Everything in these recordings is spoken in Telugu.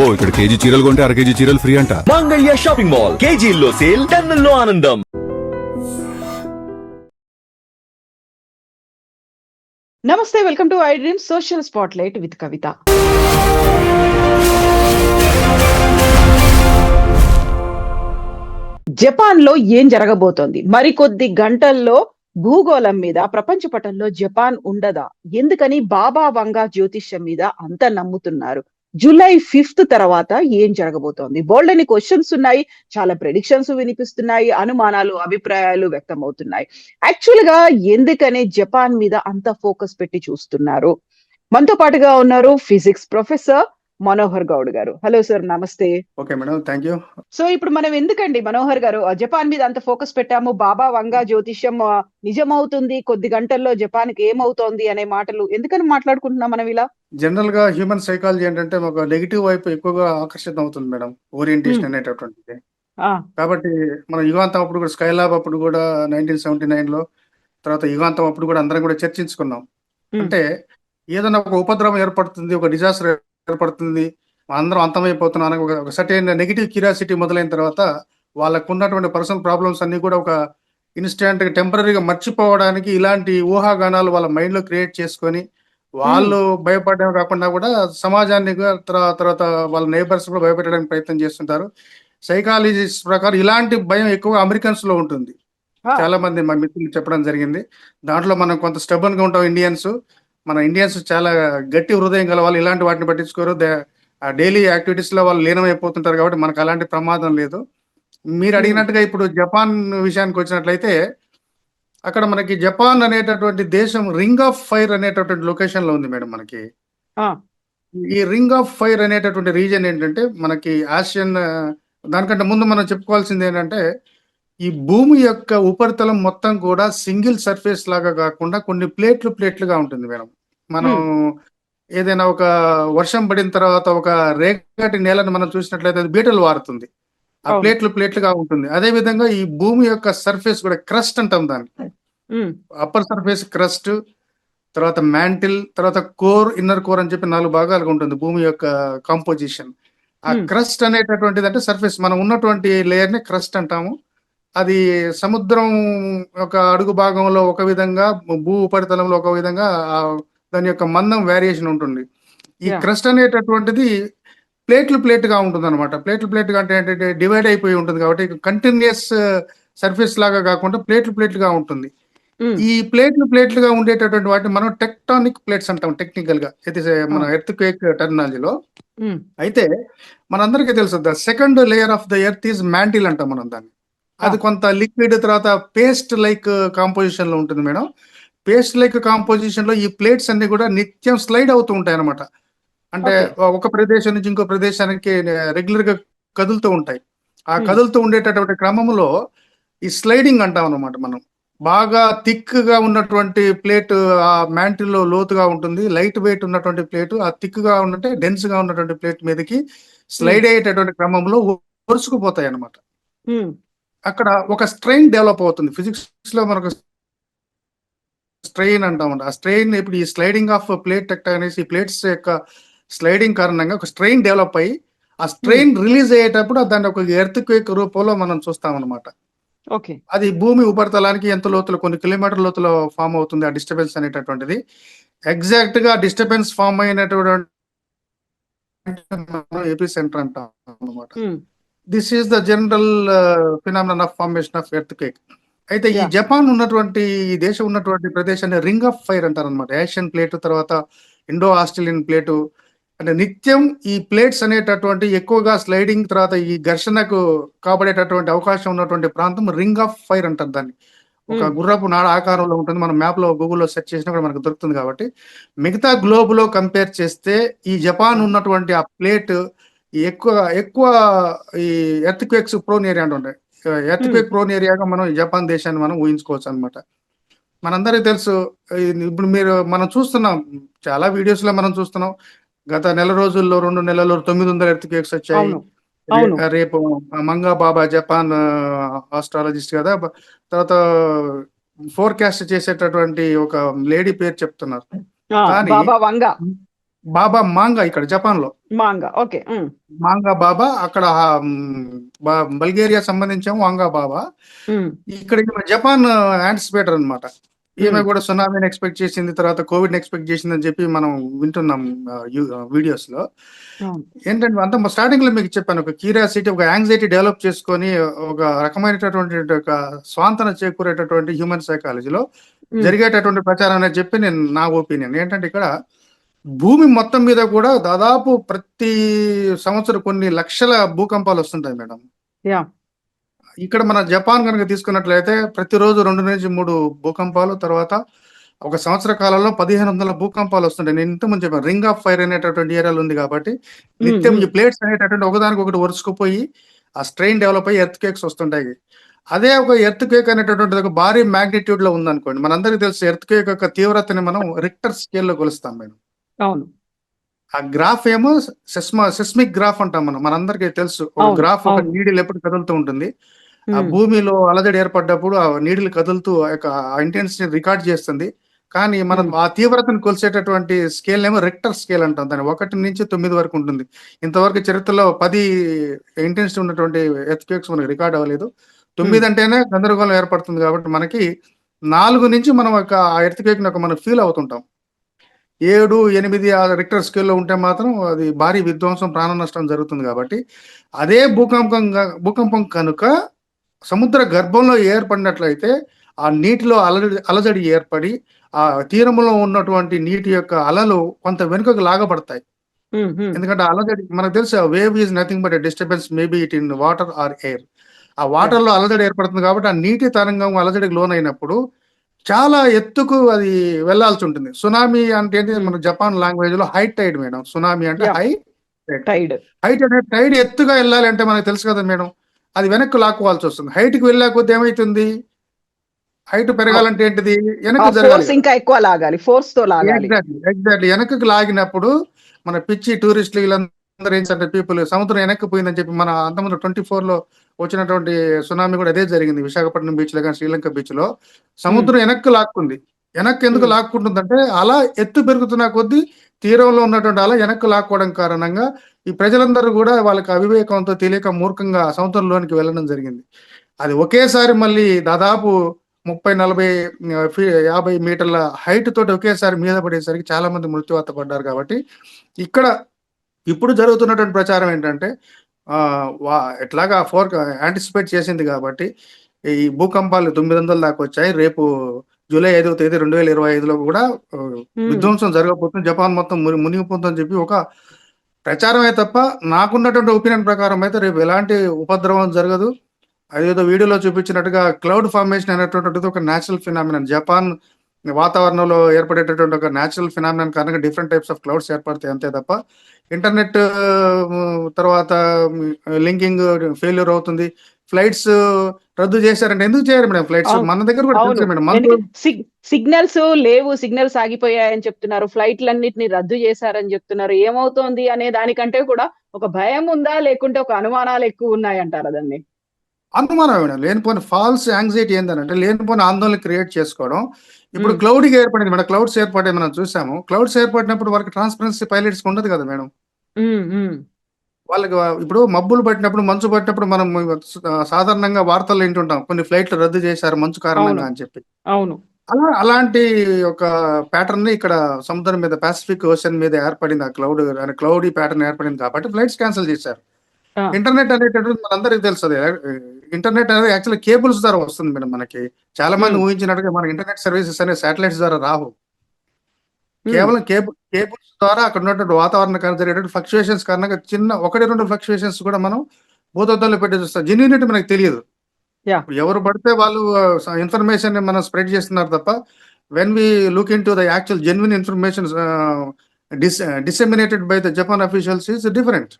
అబ్బో ఇక్కడ కేజీ చీరలు కొంటే అర కేజీ చీరలు ఫ్రీ అంట. మంగళ్య షాపింగ్ మాల్ కేజీల్లో సేల్ టన్నుల్లో ఆనందం. నమస్తే welcome to I dream social spotlight with Kavitha. జపాన్లో ఏం జరగబోతోంది? మరికొద్ది గంటల్లో భూగోళం మీద ప్రపంచ పటంలో జపాన్ ఉండదా? ఎందుకని బాబా వంగా జ్యోతిష్యం మీద అంత నమ్ముతున్నారు? జూలై ఫిఫ్త్ తర్వాత ఏం జరగబోతోంది? బోల్డ్ అని క్వశ్చన్స్ ఉన్నాయి చాలా ప్రెడిక్షన్స్ వినిపిస్తున్నాయి అనుమానాలు అభిప్రాయాలు వ్యక్తమవుతున్నాయి. యాక్చువల్గా ఎందుకనే జపాన్ మీద అంత ఫోకస్ పెట్టి చూస్తున్నారు? మనతో పాటుగా ఉన్నారు ఫిజిక్స్ ప్రొఫెసర్ మనోహర్ గౌడ్ గారు. హలో సార్ నమస్తే. Okay madam thank you so ఇప్పుడు మనం ఎందుకండి మనోహర్ గారు? జపాన్ మీద అంత ఫోకస్ పెట్టాము. బాబా వంగా జ్యోతిష్యం నిజమవుతుంది. కొద్ది గంటల్లో జపాన్కి ఏమవుతోంది అనే మాటలు ఎందుకని మాట్లాడుకుంటున్నాం మనం ఇలా? జనరల్గా హ్యూమన్ సైకాలజీ ఏంటంటే ఒక నెగిటివ్ వైపు ఎక్కువగా ఆకర్షితం అవుతుంది మేడం ఓరియంటేషన్ అనేటటువంటిది. ఆ. కాబట్టి మన యుగాంతం అప్పుడు కూడా స్కైలాబ్ అప్పుడు కూడా నైన్టీన్ సెవెంటీ నైన్లో తర్వాత యుగాంతం అప్పుడు కూడా అందరం కూడా చర్చించుకున్నాం. Hmm. అంటే ఏదైనా ఒక ఉపద్రవం ఏర్పడుతుంది ఒక డిజాస్టర్ ఏర్పడుతుంది అందరం అంతమైపోతున్నాం అనే ఒక సర్టైన్ నెగిటివ్ క్యూరియాసిటీ మొదలైన తర్వాత వాళ్ళకు ఉన్నటువంటి పర్సనల్ ప్రాబ్లమ్స్ అన్ని కూడా ఒక ఇన్స్టెంట్ టెంపరీగా మర్చిపోవడానికి ఇలాంటి ఊహాగానాలు వాళ్ళ మైండ్లో క్రియేట్ చేసుకొని వాళ్ళు భయపడడం కాకుండా కూడా సమాజాన్ని తర్వాత వాళ్ళ నైబర్స్ కూడా భయపెట్టడానికి ప్రయత్నం చేస్తుంటారు. సైకాలజిస్ట్ ప్రకారం ఇలాంటి భయం ఎక్కువ అమెరికన్స్లో ఉంటుంది. చాలా మంది మా మిత్రులు చెప్పడం జరిగింది. దాంట్లో మనం కొంత స్టబన్గా ఉంటాం ఇండియన్స్ మన ఇండియన్స్ చాలా గట్టి హృదయం గల వాళ్ళు ఇలాంటి వాటిని పట్టించుకోరు. డైలీ యాక్టివిటీస్లో వాళ్ళు లీనమైపోతుంటారు కాబట్టి మనకు అలాంటి ప్రమాదం లేదు. మీరు అడిగినట్టుగా ఇప్పుడు జపాన్ విషయానికి వచ్చినట్లయితే అక్కడ మనకి జపాన్ అనేటటువంటి దేశం రింగ్ ఆఫ్ ఫైర్ అనేటటువంటి లొకేషన్లో ఉంది మేడం మనకి. ఈ రింగ్ ఆఫ్ ఫైర్ అనేటటువంటి రీజన్ ఏంటంటే మనకి ఆసియన్ దానికంటే ముందు మనం చెప్పుకోవాల్సింది ఏంటంటే ఈ భూమి యొక్క ఉపరితలం మొత్తం కూడా సింగిల్ సర్ఫేస్ లాగా కాకుండా కొన్ని ప్లేట్లు ప్లేట్లుగా ఉంటుంది మేడం. మనం ఏదైనా ఒక వర్షం పడిన తర్వాత ఒక రేగటి నేలను మనం చూసినట్లయితే అది బీటలు వారుతుంది. ఆ. ప్లేట్లు ప్లేట్లుగా ఉంటుంది. అదే విధంగా ఈ భూమి యొక్క సర్ఫేస్ కూడా క్రస్ట్ అంటాం దాన్ని. ఉమ్, అప్పర్ సర్ఫేస్ క్రస్ట్ తర్వాత మ్యాంటిల్ తర్వాత కోర్ ఇన్నర్ కోర్ అని చెప్పి నాలుగు భాగాలుగా ఉంటుంది భూమి యొక్క కాంపోజిషన్. ఆ Hmm. క్రస్ట్ అనేటటువంటిది అంటే సర్ఫేస్. మనం ఉన్నటువంటి లేయర్ని క్రస్ట్ అంటాము. అది సముద్రం యొక్క అడుగు భాగంలో ఒక విధంగా భూ ఉపరితలంలో ఒక విధంగా దాని యొక్క మందం వేరియేషన్ ఉంటుంది. ఈ. క్రస్ట్ అనేటటువంటిది ప్లేట్లు ప్లేట్గా ఉంటుంది అనమాట ప్లేట్లు ప్లేట్గా అంటే ఏంటంటే డివైడ్ అయిపోయి ఉంటుంది కాబట్టి కంటిన్యూస్ సర్ఫేస్ లాగా కాకుండా ప్లేట్లు ప్లేట్లుగా ఉంటుంది. ఉమ్, ఈ ప్లేట్లు ప్లేట్లుగా ఉండేటటువంటి వాటిని మనం టెక్టానిక్ ప్లేట్స్ అంటాం టెక్నికల్గా. ఇది మన ఎర్త్ క్వేక్ టెర్మినాలజీలో అయితే మనందరికీ తెలుసు the second layer of the earth is mantle అంటాం మనం దాన్ని. అది కొంత లిక్విడ్ తర్వాత పేస్ట్ లైక్ కాంపోజిషన్లో ఉంటుంది మేడం. పేస్ట్ లైక్ కాంపోజిషన్లో ఈ ప్లేట్స్ అన్ని కూడా నిత్యం స్లైడ్ అవుతూ ఉంటాయి అనమాట అంటే ఒక ప్రదేశం నుంచి ఇంకో ప్రదేశానికి రెగ్యులర్గా కదులుతూ ఉంటాయి. ఆ. కదులుతూ ఉండేటటువంటి క్రమంలో ఈ స్లైడింగ్ అంటాం అనమాట మనం. బాగా థిక్గా ఉన్నటువంటి ప్లేట్ ఆ mantle లో లోతుగా ఉంటుంది. లైట్ వెయిట్ ఉన్నటువంటి ప్లేట్ ఆ థిక్గా ఉన్నట్టే డెన్స్గా ఉన్నటువంటి ప్లేట్ మీదకి స్లైడ్ అయ్యేటటువంటి క్రమంలో ఒరుసుకుపోతాయి అన్నమాట ఉమ్, అక్కడ ఒక స్ట్రెయిన్ డెవలప్ అవుతుంది. ఫిజిక్స్లో మనకు స్ట్రెయిన్ అంటామంట ఆ స్ట్రెయిన్ ఇప్పుడు ఈ స్లైడింగ్ ఆఫ్ ప్లేట్ టెక్టానిక్స్ ఈ ప్లేట్స్ యొక్క స్లైడింగ్ కారణంగా ఒక స్ట్రెయిన్ డెవలప్ అయ్యి ఆ స్ట్రెయిన్ రిలీజ్ అయ్యేటప్పుడు దాన్ని ఒక ఎర్త్ క్వేక్ రూపంలో మనం చూస్తాం అనమాట ఓకే అది భూమి ఉపరితలానికి ఎంత లోతులో కొన్ని కిలోమీటర్ లోతులో ఫామ్ అవుతుంది ఆ డిస్టర్బెన్స్ అనేటటువంటిది. ఎగ్జాక్ట్గా డిస్టర్బెన్స్ ఫామ్ అయినటువంటి ఏపీ సెంటర్ అంటాం అనమాట ఉమ్, this is the general phenomenon of formation of earthquake అయితే ఈ. జపాన్ ఉన్నటువంటి ఈ దేశం ఉన్నటువంటి ప్రదేశాన్ని రింగ్ ఆఫ్ ఫైర్ అంటారు అనమాట ఏషియన్ ప్లేట్ తర్వాత ఇండో ఆస్ట్రేలియన్ ప్లేటు అంటే నిత్యం ఈ ప్లేట్స్ అనేటటువంటి ఎక్కువగా స్లైడింగ్ తర్వాత ఈ ఘర్షణకు కాబడేటటువంటి అవకాశం ఉన్నటువంటి ప్రాంతం రింగ్ ఆఫ్ ఫైర్ అంటారు దాన్ని. ఒక Hmm. గుర్రపు నాడ ఆకారంలో ఉంటుంది. మనం మ్యాప్లో గూగుల్లో సెర్చ్ చేసినా కూడా మనకు దొరుకుతుంది కాబట్టి. మిగతా గ్లోబ్లో కంపేర్ చేస్తే ఈ జపాన్ ఉన్నటువంటి ఆ ప్లేట్ ఎక్కువ ఎక్కువ ఈ ఎర్త్ క్వేక్స్ ప్రోన్ ఏరియా అంటుండే ఎర్త్ క్వేక్ ప్రోన్ ఏరియాగా మనం ఈ జపాన్ దేశాన్ని మనం ఊహించుకోవచ్చు అనమాట మనందరికీ తెలుసు ఈ ఇప్పుడు మీరు మనం చూస్తున్నాం చాలా వీడియోస్లో మనం చూస్తున్నాం గత నెల రోజుల్లో రెండు నెలల్లో తొమ్మిది వందల ఎర్త్ క్వేక్స్ వచ్చాయి రేపు మంగా బాబా జపాన్ ఆస్ట్రాలజిస్ట్ కదా తర్వాత ఫోర్కాస్ట్ చేసేటటువంటి ఒక లేడీ పేరు చెప్తున్నారు. కానీ- బాబా మాంగా ఇక్కడ జపాన్లో మాంగా ఓకే మాంగా బాబా అక్కడ బల్గేరియా సంబంధించాము వాంగా బాబా. ఇక్కడ జపాన్ యాంటిసిపేటర్ అన్నమాట. ఈమె. కూడా సునామీని ఎక్స్పెక్ట్ చేసింది తర్వాత కోవిడ్ ఎక్స్పెక్ట్ చేసింది అని చెప్పి మనం వింటున్నాం వీడియోస్లో. ఏంటంటే అంత స్టార్టింగ్లో మీకు చెప్పాను ఒక క్యూరియాసిటీ ఒక యాంగ్జైటీ డెవలప్ చేసుకొని ఒక రకమైనటువంటి ఒక స్వాంతన చేకూరేటటువంటి హ్యూమన్ సైకాలజీలో జరిగేటటువంటి ప్రచారం అని చెప్పి నేను నా ఒపీనియన్ ఏంటంటే ఇక్కడ భూమి మొత్తం మీద కూడా దాదాపు ప్రతి సంవత్సరం కొన్ని లక్షల భూకంపాలు వస్తుంటాయి మేడం. ఇక్కడ మన జపాన్ కనుక తీసుకున్నట్లయితే ప్రతిరోజు రెండు నుంచి మూడు భూకంపాలు తర్వాత ఒక సంవత్సర కాలంలో పదిహేను వందల భూకంపాలు వస్తుంటాయి. నేను ఇంతకుముందు చెప్పాను రింగ్ ఆఫ్ ఫైర్ అనేటటువంటి ఏరియాలో ఉంది కాబట్టి నిత్యం ఈ ప్లేట్స్ అనేటటువంటి ఒకదానికి ఒకటి వరుసుకుపోయి ఆ స్ట్రెయిన్ డెవలప్ అయ్యి ఎర్త్ కేక్స్ వస్తుంటాయి. అదే ఒక ఎర్త్ కేక్ అనేటటువంటిది ఒక భారీ మ్యాగ్నిట్యూడ్లో ఉందనుకోండి మనందరికీ తెలుసు ఎర్త్ కేక్ యొక్క తీవ్రతని మనం రిక్టర్ స్కేల్లో కొలుస్తాం మేము అవును. ఆ గ్రాఫ్ ఏమో సెస్మా సెస్మిక్ గ్రాఫ్ అంటాం మనం. మనందరికీ తెలుసు. ఒక గ్రాఫ్ ఒక. నీడిల్ ఎప్పుడు కదులుతూ ఉంటుంది. ఆ భూమిలో అలజడి ఏర్పడ్డప్పుడు ఆ నీడిల్ కదులుతూ ఆ యొక్క ఇంటెన్సిటీ రికార్డ్ చేస్తుంది. కానీ మనం. ఆ తీవ్రతను కొలిసేటటువంటి స్కేల్ ఏమో రెక్టర్ స్కేల్ అంటాం. దాని ఒకటి నుంచి తొమ్మిది వరకు ఉంటుంది. ఇంతవరకు చరిత్రలో పది ఇంటెన్సిటీ ఉన్నటువంటి ఎర్త్క్వేక్స్ మనకి రికార్డ్ అవ్వలేదు. తొమ్మిది అంటేనే గందరగోళం ఏర్పడుతుంది కాబట్టి మనకి నాలుగు నుంచి మనం ఒక ఆ ఎర్త్క్వేక్ ఒక మనం ఫీల్ అవుతుంటాం. ఏడు ఎనిమిది ఆ రిక్టర్ స్కేల్లో ఉంటే మాత్రం అది భారీ విధ్వంసం ప్రాణ నష్టం జరుగుతుంది కాబట్టి అదే భూకంపం భూకంపం కనుక సముద్ర గర్భంలో ఏర్పడినట్లయితే ఆ నీటిలో అలజడి అలజడి ఏర్పడి ఆ తీరంలో ఉన్నటువంటి నీటి యొక్క అలలు కొంత వెనుకకు లాగబడతాయి. ఎందుకంటే అలజడి మనకు తెలుసు wave is nothing but disturbance maybe it in water or air ఆ వాటర్లో అలజడి ఏర్పడుతుంది కాబట్టి ఆ నీటి తరంగం అలజడికి లోనైనప్పుడు చాలా ఎత్తుకు అది వెళ్ళాల్సి ఉంటుంది. సునామీ అంటే ఏంటి? మన జపాన్ లాంగ్వేజ్లో హై టైడ్ మేడం. సునామీ అంటే. High tide. హైట్ అనేది టైడ్ ఎత్తుగా వెళ్ళాలి అంటే మనకు తెలుసు కదా మేడం. అది వెనక్కి లాక్కోవాల్సి వస్తుంది. హైట్కి వెళ్ళే కొద్ది ఏమైతుంది? హైట్ పెరగాలంటే ఏంటిది? వెనక్కి జరగాలి. ఇంకా ఎక్కువ లాగాలి. ఫోర్స్తో లాగాలి. ఎగ్జాక్ట్లీ ఎగ్జాక్ట్లీ వెనక్కి లాగినప్పుడు మన పిచ్చి టూరిస్టులు వీళ్ళందరూ ఏంటంటే పీపుల్ సముద్రం వెనక్కి పోయిందని చెప్పి మన అంతకుముందు ట్వంటీ ఫోర్లో వచ్చినటువంటి సునామీ కూడా అదే జరిగింది. విశాఖపట్నం బీచ్లో కానీ శ్రీలంక బీచ్లో. సముద్రం వెనక్కి లాక్కుంది. వెనక్కి ఎందుకు Hmm. లాక్కుంటుందంటే అలా ఎత్తు పెరుగుతున్న కొద్దీ తీరంలో ఉన్నటువంటి అలా వెనక్కి లాక్కోవడం కారణంగా ఈ ప్రజలందరూ కూడా వాళ్ళకి అవివేకంతో తెలియక మూర్ఖంగా సముద్రంలోనికి వెళ్ళడం జరిగింది. అది ఒకేసారి మళ్ళీ దాదాపు ముప్పై నలభై యాభై మీటర్ల హైట్ తోటి ఒకేసారి మీద పడేసరికి చాలా మంది మృత్యువాత పడ్డారు కాబట్టి ఇక్కడ ఇప్పుడు జరుగుతున్నటువంటి ప్రచారం ఏంటంటే ఎట్లాగా ఫోర్ యాంటిసిపేట్ చేసింది కాబట్టి ఈ భూకంపాలు తొమ్మిది వందల దాకా వచ్చాయి. రేపు జూలై ఐదవ తేదీ రెండు వేల ఇరవై ఐదులో కూడా విధ్వంసం జరగబోతుంది. జపాన్ మొత్తం ముని- మునిగిపోతుందని చెప్పి ఒక ప్రచారమే తప్ప నాకున్నటువంటి ఒపీనియన్ ప్రకారం అయితే రేపు ఎలాంటి ఉపద్రవం జరగదు. అదేదో వీడియోలో చూపించినట్టుగా క్లౌడ్ ఫార్మేషన్ అనేటువంటిది ఒక న్యాచురల్ ఫినామినన్. జపాన్ వాతావరణంలో ఏర్పడేటటువంటి ఒక న్యాచురల్ ఫినామినన్ కారణంగా డిఫరెంట్ టైప్స్ ఆఫ్ క్లౌడ్స్ ఏర్పడతాయి అంతే తప్ప ఇంటర్నెట్ తర్వాత లింకింగ్ ఫెయిల్యూర్ అవుతుంది. ఫ్లైట్స్ రద్దు చేశారంటే ఎందుకు చేయరు మేడం ఫ్లైట్స్. మన దగ్గర కూడా మేడం. సిగ్నల్స్ లేవు సిగ్నల్స్ ఆగిపోయాయని చెప్తున్నారు. ఫ్లైట్లన్నిటిని రద్దు చేశారని చెప్తున్నారు. ఏమవుతోంది అనే దానికంటే కూడా ఒక భయం ఉందా లేకుంటే ఒక అనుమానాలు ఎక్కువ ఉన్నాయంటారు దాన్ని? అనుమానం మేడం లేనిపోయిన ఫాల్స్ యాంగ్జైటీ ఏంటంటే లేనిపోయిన ఆందోళన క్రియేట్ చేసుకోవడం. ఇప్పుడు మ్మ్. క్లౌడ్గా ఏర్పడింది మేడం క్లౌడ్స్ ఏర్పడే మనం చూసాము. క్లౌడ్స్ ఏర్పడినప్పుడు వాళ్ళకి ట్రాన్స్పరెన్సీ పైలట్స్ ఉండదు కదా మేడం. వాళ్ళకి ఇప్పుడు మబ్బులు పట్టినప్పుడు మంచు పట్టినప్పుడు మనం సాధారణంగా వార్తలు వింటుంటాం. కొన్ని ఫ్లైట్లు రద్దు చేశారు మంచు కారణంగా. అని చెప్పి. అవును. అలా అలాంటి ఒక ప్యాటర్న్ ఇక్కడ సముద్రం మీద పాసిఫిక్ ఓషన్ మీద ఏర్పడింది ఆ క్లౌడ్ క్లౌడీ ప్యాటర్న్ ఏర్పడింది కాబట్టి ఫ్లైట్స్ క్యాన్సిల్ చేశారు. ఇంటర్నెట్ అనేటటువంటి మనందరికీ తెలుసు ఇంటర్నెట్ అనేది యాక్చువల్లీ కేబుల్స్ ద్వారా వస్తుంది మేడం మనకి. చాలా మంది Hmm. ఊహించినట్టుగా మన ఇంటర్నెట్ సర్వీసెస్ అనే శాటిలైట్స్ ద్వారా రావు. ఉమ్, కేవలం కేబుల్ కేబుల్స్ ద్వారా అక్కడ ఉన్నటువంటి వాతావరణ కారణంగా జరిగేటువంటి ఫ్లక్చుయేషన్స్ కారణంగా చిన్న ఒకటి రెండు ఫ్లక్చుయేషన్స్ కూడా మనం భూతత్వంలో పెట్టి చూస్తాం. జెన్యూనిటీ మనకు తెలియదు. ఎవరు పడితే వాళ్ళు ఇన్ఫర్మేషన్ మనం స్ప్రెడ్ చేస్తున్నారు తప్ప when we look into the actual genuine information disseminated by the Japan officials is different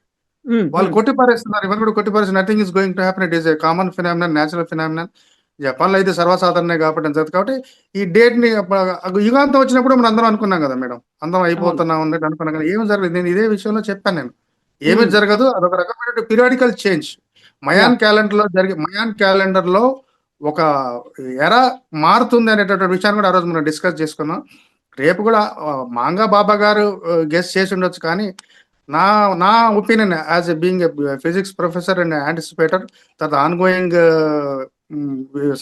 వాళ్ళు ఉమ్, కొట్టిపారేస్తున్నారు. ఇవన్నీ కూడా కొట్టిపారేసి nothing is going to happen it is a common phenomenon natural phenomenon జపాన్లో అయితే సర్వసాధారణే కాబట్టి జరుగుతుంది కాబట్టి ఈ డేట్ని యుగాంతం వచ్చినప్పుడు మనం అందరం అనుకున్నాం కదా మేడం. అందరం అయిపోతున్నాం అన్నట్టు అనుకున్నాం కదా. ఏమి జరగదు నేను ఇదే విషయంలో చెప్పాను నేను. ఏమీ Hmm. జరగదు అదొక రకమైన పీరియాడికల్ చేంజ్ మయాన్ క్యాలెండర్లో జరిగే మయాన్ క్యాలెండర్లో ఒక ఎర మారుతుంది అనేటటువంటి విషయాన్ని కూడా ఆ రోజు మనం డిస్కస్ చేసుకున్నాం. రేపు కూడా మాంగా బాబా గారు గెస్ట్ చేసి ఉండొచ్చు కానీ నా నా opinion as a being physics professor and anticipator తర్వాత ఆన్గోయింగ్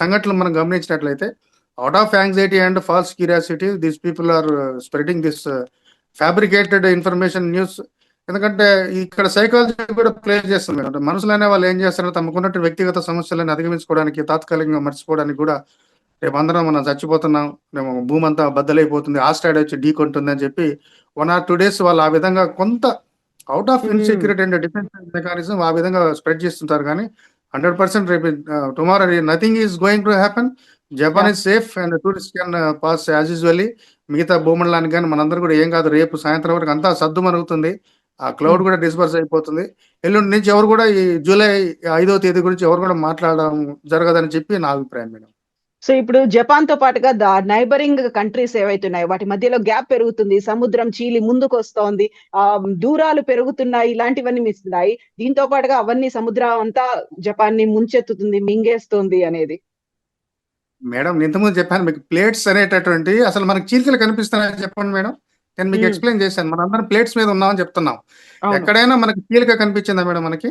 సంఘటనలు మనం గమనించినట్లయితే out of anxiety and false curiosity these people are spreading this fabricated information news ఎందుకంటే ఇక్కడ సైకాలజీ కూడా ప్లే చేస్తుంది. అంటే మనుషులు అనే వాళ్ళు ఏం చేస్తారు తమకున్నట్టు వ్యక్తిగత సమస్యలను అధిగమించుకోవడానికి తాత్కాలికంగా మర్చిపోవడానికి కూడా రేపు అందరం మనం చచ్చిపోతున్నాం. మేము భూమంతా బద్దలైపోతుంది. ఆస్ట్రాయిడ్ వచ్చి ఢీ కొంటుంది అని చెప్పి వన్ ఆర్ టూ డేస్ వాళ్ళు ఆ విధంగా కొంత out of Hmm. Insecurity and defence mechanism ఆ విధంగా స్ప్రెడ్ చేస్తుంటారు కానీ హండ్రెడ్ పర్సెంట్ రేపు tomorrow nothing is going to happen Japan is safe and tourist can pass as usually మిగతా భూమండలానికి కానీ మనందరూ కూడా ఏం కాదు రేపు సాయంత్రం వరకు అంతా సద్దు మరుగుతుంది. ఆ క్లౌడ్ కూడా డిస్పర్స్ అయిపోతుంది. ఎల్లుండి నుంచి ఎవరు కూడా ఈ జూలై ఐదో తేదీ గురించి ఎవరు కూడా మాట్లాడడం జరగదని చెప్పి నా అభిప్రాయం మేడం. సో ఇప్పుడు జపాన్తో పాటుగా ద నైబరింగ్ కంట్రీస్ ఏవైతున్నాయి వాటి మధ్యలో గ్యాప్ పెరుగుతుంది సముద్రం చీలి ముందుకు వస్తోంది ఆ దూరాలు పెరుగుతున్నాయి ఇలాంటివన్నీ మిస్తున్నాయి దీంతో పాటుగా అవన్నీ సముద్రం అంతా జపాన్ని ముంచెత్తుతుంది మింగేస్తుంది అనేది. మేడం ఇంతకుముందు చెప్పాను మీకు ప్లేట్స్ అనేటటువంటి అసలు మనకి చీలికలు కనిపిస్తున్నాయని చెప్పండి మేడం. నేను మీకు. ఎక్స్ప్లెయిన్ చేశాను. మన అందరం ప్లేట్స్ మీద ఉన్నామని చెప్తున్నాం. ఎక్కడైనా మనకి చీలిక కనిపించిందా మేడం మనకి?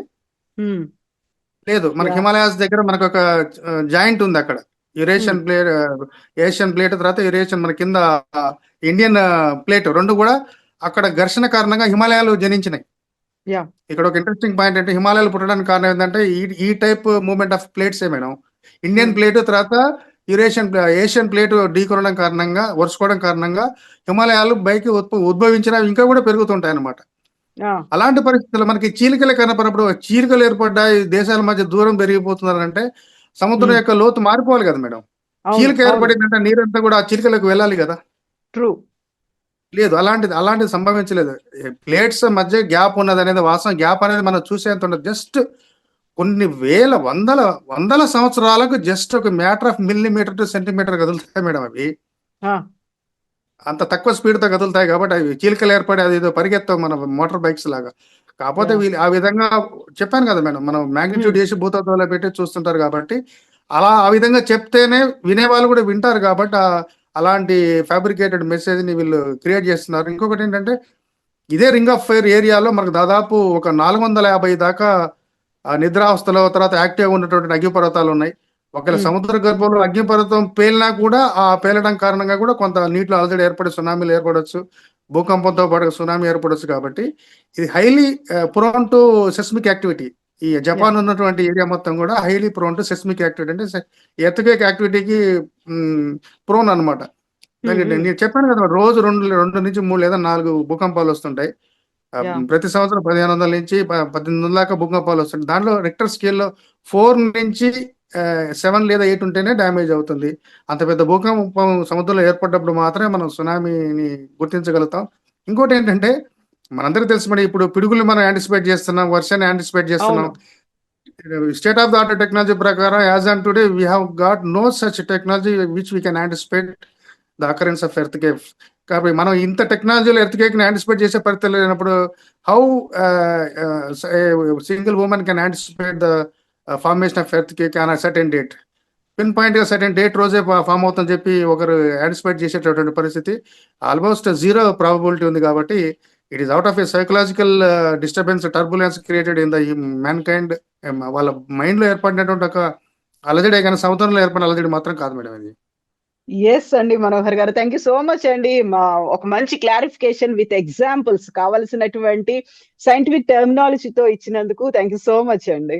లేదు. మనకి. హిమాలయాస్ దగ్గర మనకు ఒక జాయింట్ ఉంది అక్కడ. యురేషియన్ ప్లేట్ ఏషియన్ ప్లేట్ తర్వాత యురేషియన్ మన కింద ఇండియన్ ప్లేట్ రెండు కూడా అక్కడ ఘర్షణ కారణంగా హిమాలయాలు జనించినాయి. ఇక్కడ ఒక ఇంట్రెస్టింగ్ పాయింట్ అంటే హిమాలయాలు పుట్టడానికి కారణం ఏంటంటే ఈ టైప్ మూవ్మెంట్ ఆఫ్ ప్లేట్స్ ఏ మేడం. Indian Hmm. ప్లేట్ తర్వాత యురేషియన్ ఏషియన్ ప్లేట్ ఢీకొనడం కారణంగా వరుసుకోవడం కారణంగా హిమాలయాలు ఉద్భ- ఉద్భవించిన ఇంకా కూడా పెరుగుతుంటాయి అన్నమాట ఆ, అలాంటి పరిస్థితుల్లో మనకి చీలికలు కనపడినప్పుడు చీలికలు ఏర్పడ్డాయి దేశాల మధ్య దూరం పెరిగిపోతున్నారంటే సముద్రం Hmm. యొక్క లోతు మారిపోవాలి కదా మేడం. చీలిక ఏర్పడిందంటే నీరంతా కూడా ఆ చీలికలకు వెళ్ళాలి కదా. ట్రూ లేదు అలాంటిది అలాంటిది సంభవించలేదు. ప్లేట్స్ మధ్య గ్యాప్ ఉన్నది అనేది వాస్తవం. గ్యాప్ అనేది మనం చూసేంత ఉండదు. జస్ట్ కొన్ని వేల వందల వందల సంవత్సరాలకు జస్ట్ ఒక matter of millimetre to centimetre కదులుతాయి మేడం అవి. అంత తక్కువ స్పీడ్తో కదులుతాయి కాబట్టి అవి చీలికలు ఏర్పడి అది ఏదో పరిగెత్తాం మన మోటార్ బైక్స్ లాగా. కాకపోతే. వీళ్ళు ఆ విధంగా చెప్పాను కదా మేడం మనం మ్యాగ్నిట్యూడ్ చేసి భూతత్వంలో పెట్టి చూస్తుంటారు కాబట్టి అలా ఆ విధంగా చెప్తేనే వినేవాళ్ళు కూడా వింటారు కాబట్టి అలాంటి ఫ్యాబ్రికేటెడ్ మెసేజ్ని వీళ్ళు క్రియేట్ చేస్తున్నారు ఇంకొకటి ఏంటంటే ఇదే రింగ్ ఆఫ్ ఫైర్ ఏరియాలో మనకు దాదాపు ఒక నాలుగు వందల యాభై దాకా నిద్రావస్థలో తర్వాత యాక్టివ్ ఉన్నటువంటి అగ్నిపర్వతాలు ఉన్నాయి ఒకవేళ Hmm. సముద్ర గర్భంలో అగ్నిపర్వతం పేలినా కూడా ఆ పేలడం కారణంగా కూడా కొంత నీటిలో అలజడి ఏర్పడి సునామీలు ఏర్పడవచ్చు భూకంపంతో పాటు సునామీ ఏర్పడవచ్చు కాబట్టి ఇది highly prone to seismic activity ఈ జపాన్ ఉన్నటువంటి ఏరియా మొత్తం కూడా highly prone to seismic activity అంటే ఎర్త్క్వేక్ యాక్టివిటీకి ప్రోన్ ఉమ్. నేను చెప్పాను కదా రోజు రెండు రెండు నుంచి మూడు లేదా నాలుగు భూకంపాలు వస్తుంటాయి. ప్రతి సంవత్సరం పదిహేను వందల నుంచి పద్దెనిమిది వందల దాకా భూకంపాలు వస్తుంటాయి. దాంట్లో రెక్టర్ స్కేల్లో ఫోర్ నుంచి సెవెన్ లేదా ఎయిట్ ఉంటేనే డ్యామేజ్ అవుతుంది. అంత పెద్ద భూకంపం సముద్రంలో ఏర్పడ్డప్పుడు మాత్రమే మనం సునామీని గుర్తించగలుగుతాం. ఇంకోటి ఏంటంటే మనందరికీ తెలుసు మరి ఇప్పుడు పిడుగులు మనం యాంటిసిపేట్ చేస్తున్నాం వర్షాన్ని యాంటిసిపేట్ చేస్తున్నాం. State of the art technology ప్రకారం as on today we have got no such technology which we can anticipate the occurrence of earthquake కాబట్టి మనం ఇంత టెక్నాలజీలో ఎర్త్ కేక్ని యాంటిసిపేట్ చేసే పరిస్థితి లేనప్పుడు how single women can anticipate the formation of earthquake on certain date pin పాయింట్గా సర్టెన్ డేట్ రోజే ఫామ్ అవుతుందని చెప్పి ఒకరు యాంటిసిపేట్ చేసేటటువంటి పరిస్థితి. ఆల్మోస్ట్ జీరో ప్రాబబిలిటీ ఉంది కాబట్టి it is out of a psychological disturbance turbulence created in the mankind వాళ్ళ మైండ్లో ఏర్పడినటువంటి ఒక అలజడే కానీ సముద్రంలో ఏర్పడిన అలజడి మాత్రం కాదు మేడం ఇది. ఎస్ అండి మనోహర్ గారు థ్యాంక్ యూ సో మచ్ అండి. మా ఒక మంచి క్లారిఫికేషన్ విత్ ఎగ్జాంపుల్స్ కావలసినటువంటి సైంటిఫిక్ టెర్మినాలజీతో ఇచ్చినందుకు థ్యాంక్ యూ సో మచ్ అండి.